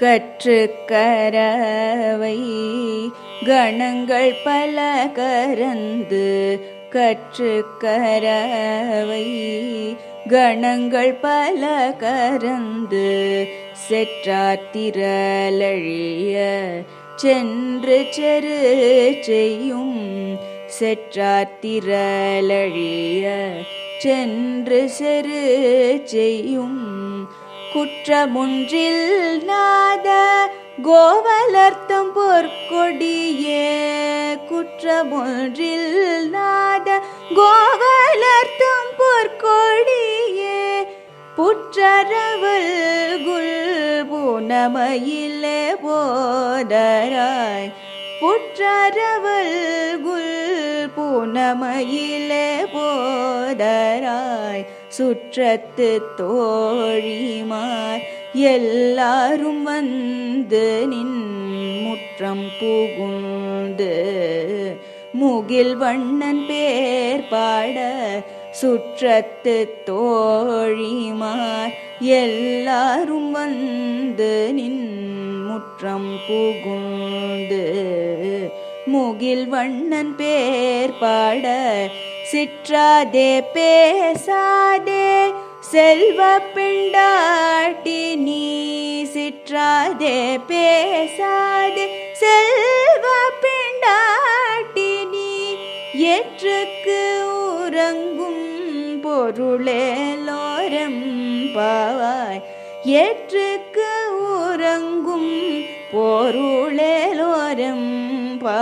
கற்று கரவை கணங்கள் பல கரந்து கற்று கரவை கணங்கள் பல கரந்து செற்றாத்திரலழிய சென்று செரு செய்யும் செற்றாத்திரலழிய சென்று செரு செய்யும் குற்றமுன்றில் நாத கோவலர்த்தம் பொற்கொடியே. குற்றமொன்றில் நாத கோவலர்த்தம் பொற்கொடியே. புற்றரவல் குல்புனமையிலே போதராய். புற்றரவல் குல்புனமையிலே போதராய். சுற்றத்து தோழிமார் எல்லாரும் வந்து நின் முற்றம் புகுந்து முகில் வண்ணன் பேர் பாட சுற்றத்து தோழிமார் எல்லாரும் வந்து நின் முற்றம் புகுந்து முகில் வண்ணன் பேர் பாட சிற்றாதே பேசாதே செல்வ பிண்டாட்டி நீ சிற்றாதே பேசாதே செல்வ பிண்டாட்டி நீ ஏற்றுக்கு உறங்கும் பொருளேலோரம் பாவாய். ஏற்றுக்கு உறங்கும் பொருளேலோரம் பா